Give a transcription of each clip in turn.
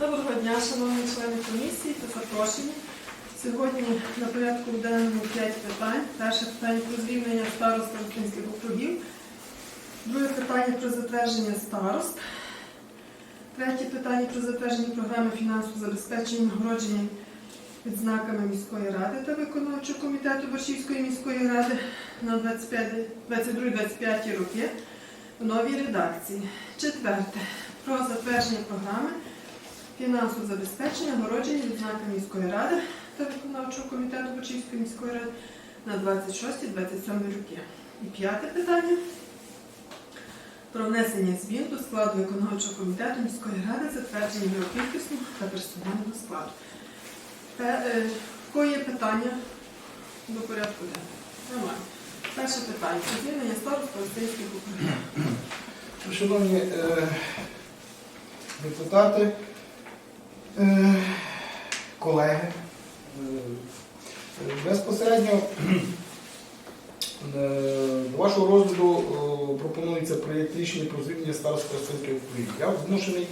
Доброго дня, шановні члени комісії та запрошені. Сьогодні на порядку денному 5 питань. Перше питання про звільнення старост Ростинських округів. Друге питання про затвердження старост. Третє питання про затвердження програми фінансового забезпечення нагородження відзнаками міської ради та виконавчого комітету Борщівської міської ради на 22-25 роки в новій редакції. Четверте. Про затвердження програми фінансового забезпечення нагородження відзнаками міської ради та виконавчого комітету Борщівської міської ради на 26-27 роки. І п'яте питання про внесення змін до складу виконавчого комітету міської ради, затвердження його кількісного та персонального складу. Те, е, є питання до порядку денного? Немає. Перше питання. Звільнення старост Палестинських округів. Шановні е, депутати, колеги, е, безпосередньо е, до вашого розгляду е, пропонується проєкт рішення про звільнення старост Тростинських округів. Я змушений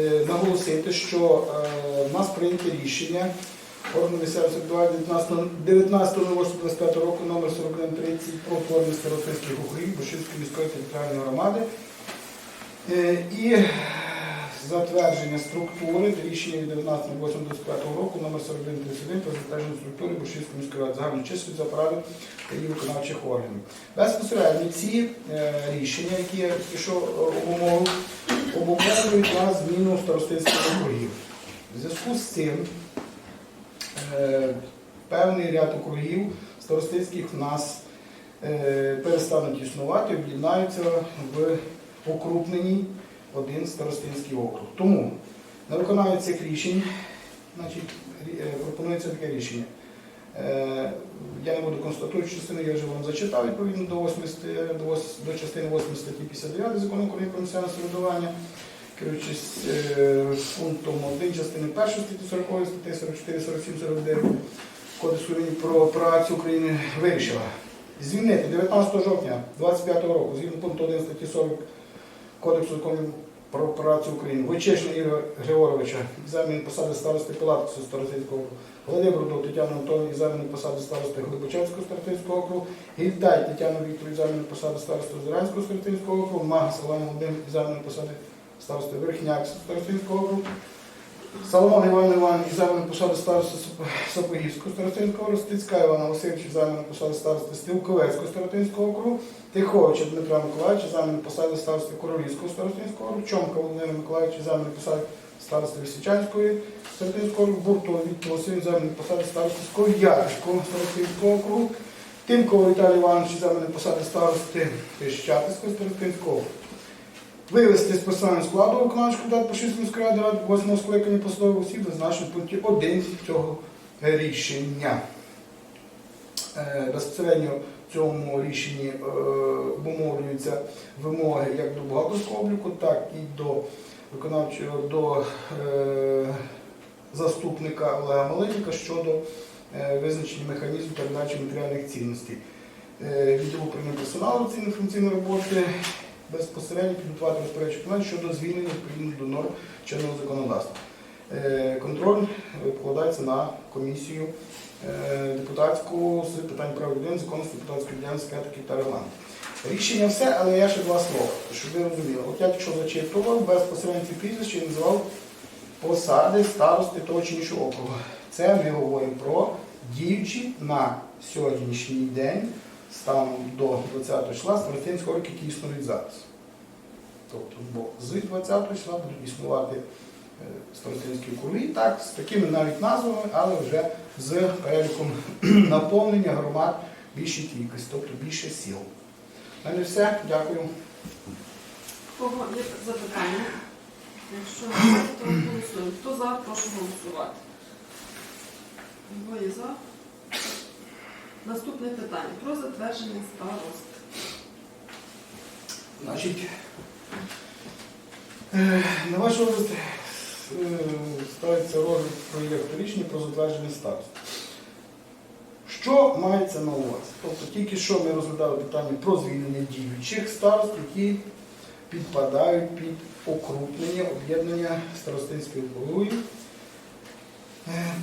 е, наголосити, що е, в нас прийнято рішення органу місцевого самоврядування 19.08.25 року номер 4130 про утворення старостинських округів Бушинської міської територіальної громади Е, і затвердження структури рішення від 19.08.25 року номер 4131 про затвердження структури Бушинської міської ради загальної численності за апарату та її виконавчих органів. Безпосередньо ці е, рішення, які я що е, обумовив, обумовлюють на зміну старостинських округів. В зв'язку з цим е, певний ряд округів старостинських в нас перестануть існувати, об'єднаються в окрупненій один старостинський округ. Тому на виконання цих рішень значить, е, пропонується таке рішення. Е, Я не буду констатуючи частини, я вже вам зачитав відповідно до, 80, до, вос- до частини 8 статті 59 закону України про місцеве самоврядування, керуючись е, пунктом 1 частини 1 статті 40, статті 44, 47, 49 Кодексу про працю України вирішила звільнити 19 жовтня 2025 року, згідно пункту 1 статті 40 Кодексу законів про працю України, Войчешина Ігоря Григоровича, екзамен посади старости Пилатовського старостинського округу, Володимиру Тетяну Антонівну, екзамен посади старости Глибочевського старостинського округу, Гільдай Тетяну Віктору, екзамен посади старости Зеленського старостинського округу, Мага Соломон Володимир, екзамен посади старости Верхняк старостинського округу, Соломон Іван Іван, екзамен посади старости Сап- Сапогівського старостинського округу, Стецька Івана Васильович, екзамен посади старости Стилковецького старостинського округу, Тиховича Дмитра Миколаївича, заміни посади старости Королівського старостинського округу, Чомка Володимира Миколаївича, заміни посади старости Лисичанської старостинського округу, Буртова Віктор Васильович, посади старости Скоярського старостинського округу, Тимкова Віталій Іванович, заміни посади старости Піщатицького старостинського округу. Вивести з персонального складу виконавчого комітету Пашинської міської ради ради 8 скликання посадових осіб, зазначено в пункті 1 цього рішення. Е, Безпосередньо в цьому рішенні е, обумовлюються вимоги як до бухгалтерського обліку, так і до виконавчого до е, заступника Олега Малинника щодо визначення механізму передачі матеріальних цінностей. Е, Відділ управління персоналу цінної інформаційної роботи безпосередньо підготувати розпорядчий план щодо звільнення відповідно до норм чинного законодавства. Е, Контроль покладається на комісію е, депутатську з питань прав людини, законності депутатської діяльності, етики та регламенту. Рішення все, але я ще два слова, щоб ви розуміли. От я якщо зачитував, безпосередньо ці прізвища я називав посади старости того чи іншого округу. Це ми говоримо про діючі на сьогоднішній день станом до 20 числа старостинського року, які існують зараз. Тобто, бо з 20 числа будуть існувати е, старостинські округи, так, з такими навіть назвами, але вже з переліком наповнення громад більшої кількості, тобто більше сіл. У мене все, дякую. Кого є запитання? Якщо немає, голосуємо. Хто за, прошу голосувати. Двоє за. Наступне питання про затвердження старост. Значить, е, на ваш розгляд е, ставиться розгляд проєкту рішення про затвердження старост. Що мається на увазі? Тобто тільки що ми розглядали питання про звільнення діючих старост, які підпадають під окрупнення об'єднання старостинських округів.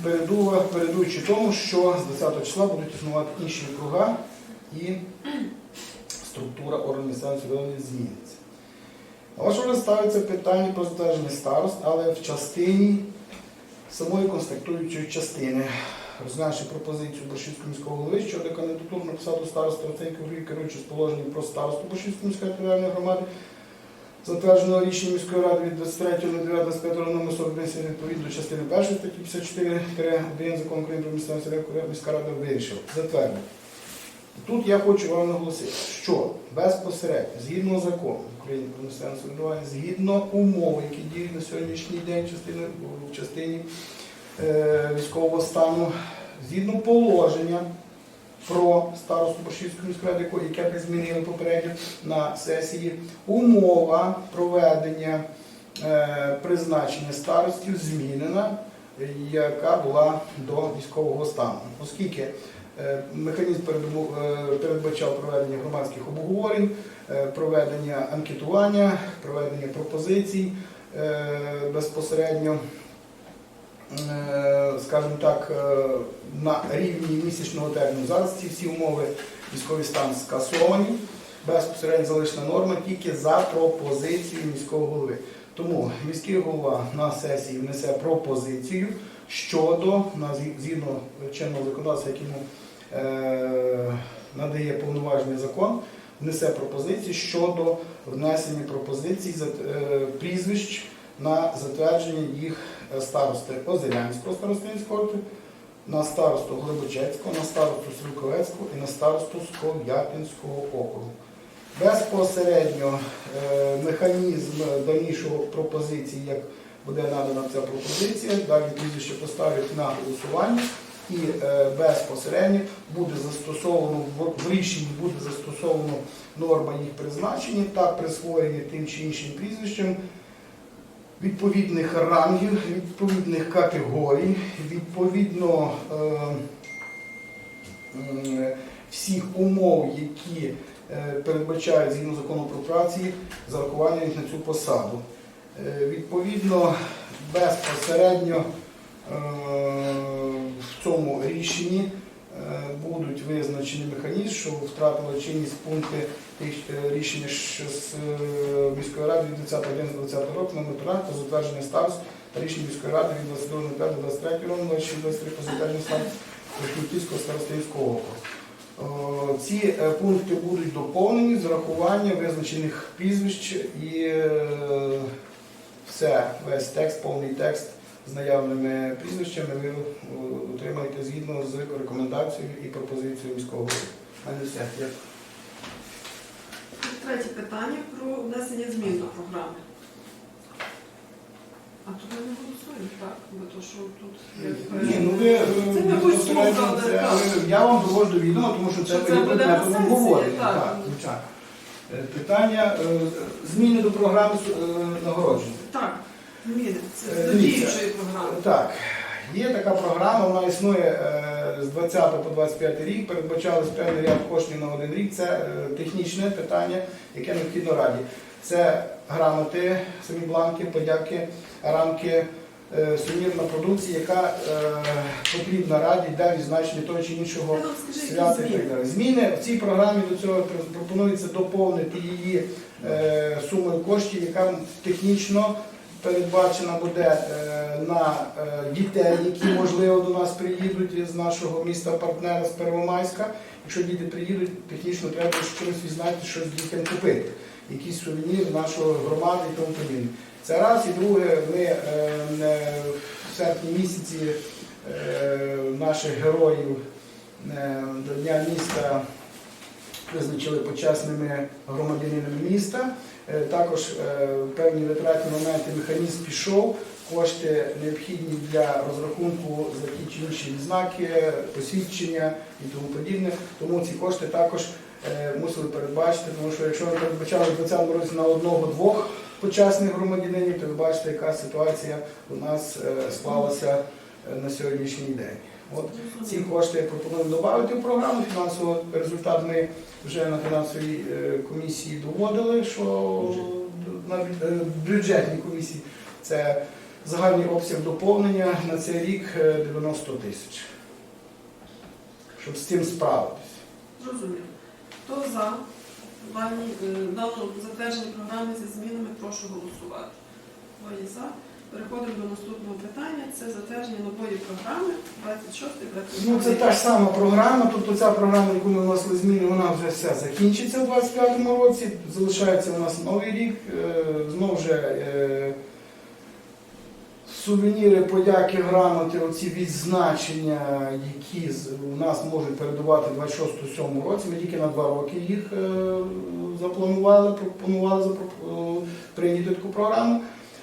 Е, Передуючи тому, що з 20 числа будуть існувати інші округа і структура місцевого зміниться. На ваш розгляд ставиться питання про затвердження старост, але в частині самої конструктуючої частини, розглянувши пропозицію Борщівського міського голови щодо кандидатур на посаду староста Оценьків керуючи з положенням про старосту Борщівської міської територіальної громади, затвердженого рішення міської ради від 23.09.25 номер 41 відповідно частини 1 статті 54-1 закону України про місцеве самоврядування міська рада вирішила затвердити. Тут я хочу вам наголосити, що безпосередньо, згідно закону України про місцеве самоврядування, згідно умов, які діють на сьогоднішній день в частині е, військового стану, згідно положення про старосту Борщівської міської ради, яке ми змінили попередньо на сесії, умова проведення е, призначення старостів змінена, яка була до військового стану. Оскільки Е, Механізм е, передбачав проведення громадських обговорень, проведення анкетування, проведення пропозицій безпосередньо, скажімо так, е, на рівні місячного терміну. Зараз ці всі умови військовий стан скасовані. Безпосередньо залишена норма тільки за пропозицією міського голови. Тому міський голова на сесії внесе пропозицію щодо згідно чинного законодавства, якому е, надає повноважний закон, внесе пропозиції щодо внесення пропозицій е, прізвищ на затвердження їх е, старости Озерянського старостинського на старосту Глибочецького, на старосту Стрілковецького і на старосту Сков'ятинського округу. Безпосередньо е, механізм дальнішого пропозиції, як буде надана ця пропозиція, далі прізвище поставлять на голосування і е, безпосередньо буде застосовано в рішенні буде застосовано норма їх призначення та присвоєння тим чи іншим прізвищем відповідних рангів, відповідних категорій, відповідно е, м, всіх умов, які е, передбачають згідно закону про працю зарахування їх на цю посаду. Е, Відповідно, безпосередньо е, в цьому рішенні будуть визначені механізм, що втратили чинність пункти е, рішення з е, міської ради від 20.11.20 року номер 13 про затвердження старост та рішення міської ради від 22.05.23 року номер 23 про затвердження старост Київського старостинського округу. Ці е, пункти будуть доповнені з урахуванням визначених прізвищ і все, весь текст, повний текст з наявними прізвищами ви е, отримаєте згідно з рекомендацією і пропозицією міського голови. Мене все. Дякую. Третє питання про внесення змін до програми. А тут ми не голосуємо, так? Бо то, що тут Ні, ну ви е, Це ми безпосередньо слухали, це, так. ви- я вам довожу до тому що це Що це буде на предметом сесії, обговорення. так. Так, звичайно. Е, Питання е, зміни до програми е, нагородження. Так, Це Е, діючої програми. Так, є така програма, вона існує е, з 20 по 25 рік, передбачалось певний ряд коштів на один рік. Це е, технічне питання, яке необхідно раді. Це грамоти, самі бланки, подяки, рамки, сувенірна продукція, яка потрібна раді для відзначення того чи іншого які свята зміни? в цій програмі до цього пропонується доповнити її сумою коштів, яка технічно передбачена буде е, на е, дітей, які можливо до нас приїдуть з нашого міста партнера з Первомайська. Якщо діти приїдуть, технічно треба щось відзначити, щось дітям купити, якісь сувеніри нашої громади і тому подібне. Це раз і друге, ми е, в серпні місяці наших героїв до Дня міста визначили почесними громадянинами міста. Е, Також е, певні витратні моменти механізм пішов. Кошти необхідні для розрахунку за ті чи інші відзнаки, посвідчення і тому подібне. Тому ці кошти також е, мусили передбачити, тому що якщо ви передбачали в 2020 році на одного-двох почесних громадянинів, то ви бачите, яка ситуація у нас склалася на сьогоднішній день. От ці кошти пропонуємо додати в програму. Фінансовий результат ми вже на фінансовій е, комісії доводили, що на е, бюджетній комісії. Це загальний обсяг доповнення на цей рік е, 90 тисяч. Щоб з цим справитися. Зрозуміло. Хто за е, дану затвердження програми зі змінами, прошу голосувати. Двоє за. Переходимо до наступного питання. Це затвердження нової програми 26 Ну, це та ж сама програма, тобто ця програма, яку ми вносили зміни, вона вже все закінчиться у 25-му році. Залишається у нас новий рік. Е, Знову вже е, сувеніри, подяки, грамоти, оці відзначення, які з- у нас можуть передавати в 26-му році. Ми тільки на два роки їх е, запланували, пропонували запро- е, прийняти таку програму.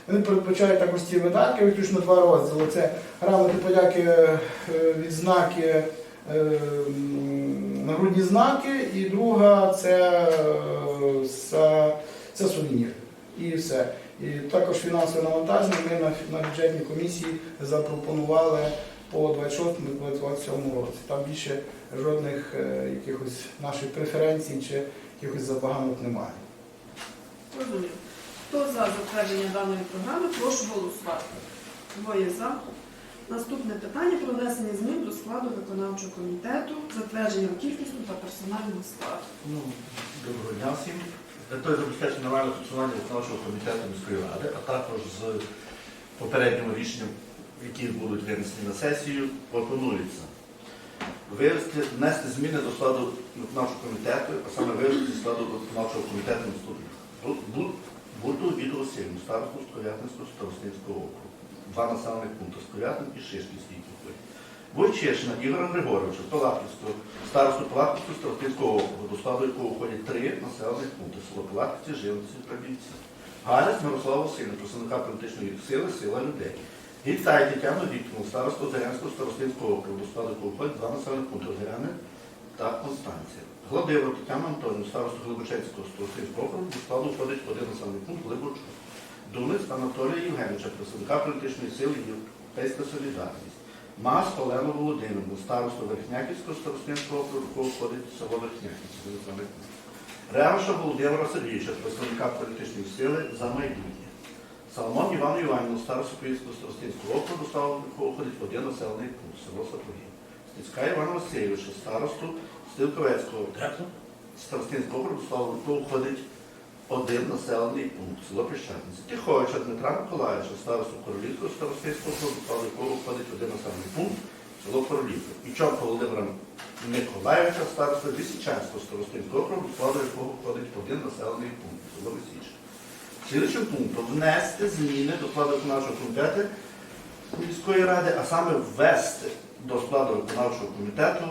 Вони передбачають також ці видатки, виключно два розділи. Це грамоти, подяки, е, відзнаки, е, нагрудні знаки, і друга це, це, це сувенір. І все. І також фінансове навантаження ми на, на бюджетній комісії запропонували по 26-27 році. Там більше жодних е, якихось наших преференцій чи якихось забаганок немає. Хто за затвердження даної програми, прошу голосувати. Двоє за. Наступне питання про внесення змін до складу виконавчого комітету, затвердження кількісного та персонального складу. Ну, доброго дня всім. З метою забезпечення нормального функціонування виконавчого комітету міської ради, а також з попереднім рішенням, які будуть винесені на сесію, пропонується вивести, внести зміни до складу виконавчого комітету, а саме вивести зі складу виконавчого комітету наступних. Бу- Бу- Буду від Васильну, старосту Сковятинського Старостинського округу. Два населених пункти Сковятин і Шишківський округ. Войчешина Ігора Григоровича, Палатківського, старосту Палатківського Старостинського округу, до складу якого входять три населених пункти село Палатківці, Жилиці, Трабівці. Галяць Мирослава Васильівна, представника політичної сили, сила людей. Гіцай Тетяну Вікторовну, старосту Озерянського Старостинського округу, до складу якого входять два населених пункти Озеряни та Констанція. Гладило Тетяну Антонівну, старосту Глибоченського Старостинського округу, до складу входить один населений пункт Глибочук. Дунець Анатолія Євгеновича, представника політичної сили Європейська Солідарність. Мас Олену Володимирівну, старосту Верхняківського Старостинського округу, входить село Верхняківське. Реваша Володимира Сергійовича, представника політичної сили за майбутнє. Соломон Івану Іванівну, старосту Київського Старостинського округу, якого входить один населений пункт, село Сапоги. Стецька Івана Васильовича, старосту Стилковецького Старостинського округу, якого входить один населений пункт, село Піщатниця. Тиховича Дмитра Миколаївича, старосту Королівського Старостинського округу, якого входить один населений пункт, село Королівка. І Чорка Володимира Миколаївича, староста Лисичанського Старостинського округу, складу якого входить один населений пункт, село Лисичне. Слідчим пунктом внести зміни до складу виконавчого комітету міської ради, а саме ввести до складу виконавчого комітету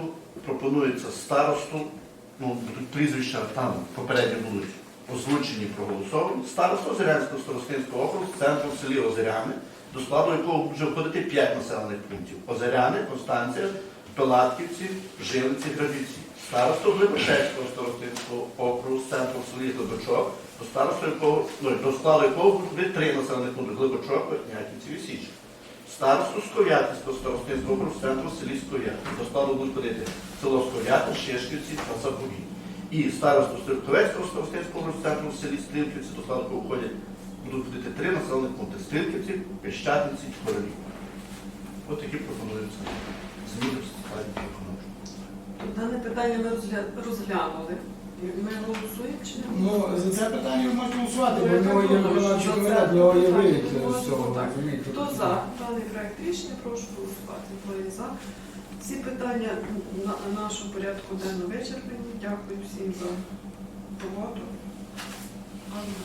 пропонується старосту, ну, прізвища там попередньо будуть озвучені, проголосовані, старосту Озерянського старостинського округу з центром в селі Озеряни, до складу якого вже входити 5 населених пунктів. Озеряни, Констанція, Пилатківці, Жилиці, Грабівці. Старосту Глибочецького старостинського округу з центром в селі Глибочок, до якого, ну, до складу якого входити 3 населених пункти Глибочок, Верхняківці і Січ. Старосту Сковятинського старостинського округу з центру в селі Сковятин. До складу будуть ходити село Сковятин, Шишківці та Сапові. І старосту Стрілковецького старостинського округу з центру в селі Стрілківці, до складу входять будуть ходити три населених пункти Стрілківці, Пещатинці і Королів. Ось такі пропонуються зміни в виконавчого. Дане питання ми розгля- розглянули. Ми голосуємо чи не? Ну, за це питання ви можете голосувати, бо ми в нього є виконавчий комітет, в нього є виліт з цього. розумієте? Хто за даний проект рішення, прошу голосувати. Двоє за. Всі питання на нашому порядку денного вичерпані. Дякую всім за роботу.